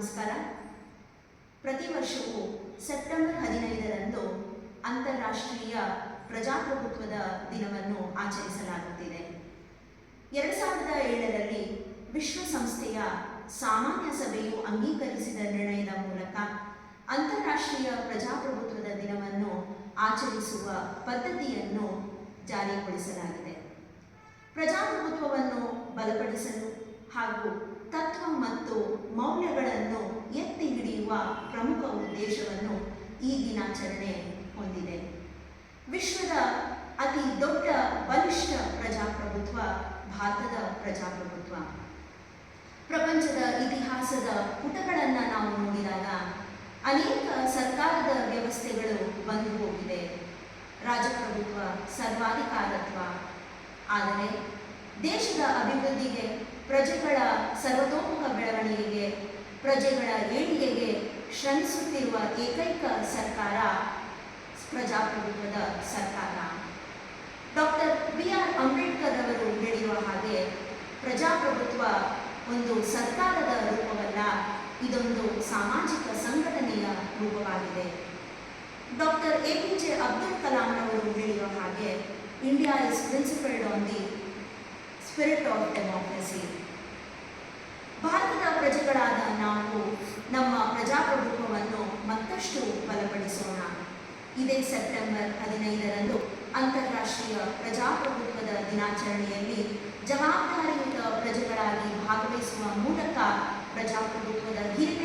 ನಮಸ್ಕಾರ. ಪ್ರತಿ ವರ್ಷವೂ ಸೆಪ್ಟೆಂಬರ್ ಹದಿನೈದರಂದು ಅಂತಾರಾಷ್ಟ್ರೀಯ ಪ್ರಜಾಪ್ರಭುತ್ವದ ದಿನವನ್ನು ಆಚರಿಸಲಾಗುತ್ತಿದೆ. ಎರಡು ಸಾವಿರದ ಏಳರಲ್ಲಿ ವಿಶ್ವಸಂಸ್ಥೆಯ ಸಾಮಾನ್ಯ ಸಭೆಯು ಅಂಗೀಕರಿಸಿದ ನಿರ್ಣಯದ ಮೂಲಕ ಅಂತಾರಾಷ್ಟ್ರೀಯ ಪ್ರಜಾಪ್ರಭುತ್ವದ ದಿನವನ್ನು ಆಚರಿಸುವ ಪದ್ಧತಿಯನ್ನು ಜಾರಿಗೊಳಿಸಲಾಗಿದೆ. ಪ್ರಜಾಪ್ರಭುತ್ವವನ್ನು ಬಲಪಡಿಸಲು ಹಾಗೂ ತತ್ವ ಮತ್ತು ಮೌಲ್ಯಗಳನ್ನು ಎತ್ತಿ ಹಿಡಿಯುವ ಪ್ರಮುಖ ಉದ್ದೇಶವನ್ನು ಈ ದಿನಾಚರಣೆ ಹೊಂದಿದೆ. ವಿಶ್ವದ ಅತಿ ದೊಡ್ಡ ಬಲಿಷ್ಠ ಪ್ರಜಾಪ್ರಭುತ್ವ ಭಾರತದ ಪ್ರಜಾಪ್ರಭುತ್ವ. ಪ್ರಪಂಚದ ಇತಿಹಾಸದ ಪುಟಗಳನ್ನು ನಾವು ನೋಡಿದಾಗ ಅನೇಕ ಸರ್ಕಾರದ ವ್ಯವಸ್ಥೆಗಳು ಬಂದು ಹೋಗಿದೆ. ರಾಜಪ್ರಭುತ್ವ, ಸರ್ವಾಧಿಕಾರತ್ವ. ಆದರೆ ದೇಶದ ಅಭಿವೃದ್ಧಿಗೆ ಪ್ರಜೆಗಳ ಸರ್ವತೋಮುಖ ಬೆಳವಣಿಗೆಗೆ, ಪ್ರಜೆಗಳ ಏಳಿಗೆಗೆ ಶ್ರಮಿಸುತ್ತಿರುವ ಏಕೈಕ ಸರ್ಕಾರ ಪ್ರಜಾಪ್ರಭುತ್ವದ ಸರ್ಕಾರ. ಡಾಕ್ಟರ್ ಬಿ ಆರ್ ಅಂಬೇಡ್ಕರ್ ಅವರು ಹೇಳಿರುವ ಹಾಗೆ ಪ್ರಜಾಪ್ರಭುತ್ವ ಒಂದು ಸರ್ಕಾರದ ರೂಪವಲ್ಲ, ಇದೊಂದು ಸಾಮಾಜಿಕ ಸಂಘಟನೆಯ ರೂಪವಾಗಿದೆ. Doctor A P J Abdul Kalam ಅವರು ಹೇಳಿರುವ ಹಾಗೆ ಇಂಡಿಯಾ ಇಸ್ ಪ್ರಿನ್ಸಿಪಲ್ಡ್ ಭಾರತದ ನಾವು ನಮ್ಮ ಪ್ರಜಾಪ್ರಭುತ್ವವನ್ನು ಮತ್ತಷ್ಟು ಬಲಪಡಿಸೋಣ. ಇದೇ ಸೆಪ್ಟೆಂಬರ್ ಹದಿನೈದರಂದು ಅಂತಾರಾಷ್ಟ್ರೀಯ ಪ್ರಜಾಪ್ರಭುತ್ವದ ದಿನಾಚರಣೆಯಲ್ಲಿ ಜವಾಬ್ದಾರಿಯುತ ಪ್ರಜೆಗಳಾಗಿ ಭಾಗವಹಿಸುವ ಮೂಲಕ ಪ್ರಜಾಪ್ರಭುತ್ವದ ಹಿರಿಮೆಯನ್ನು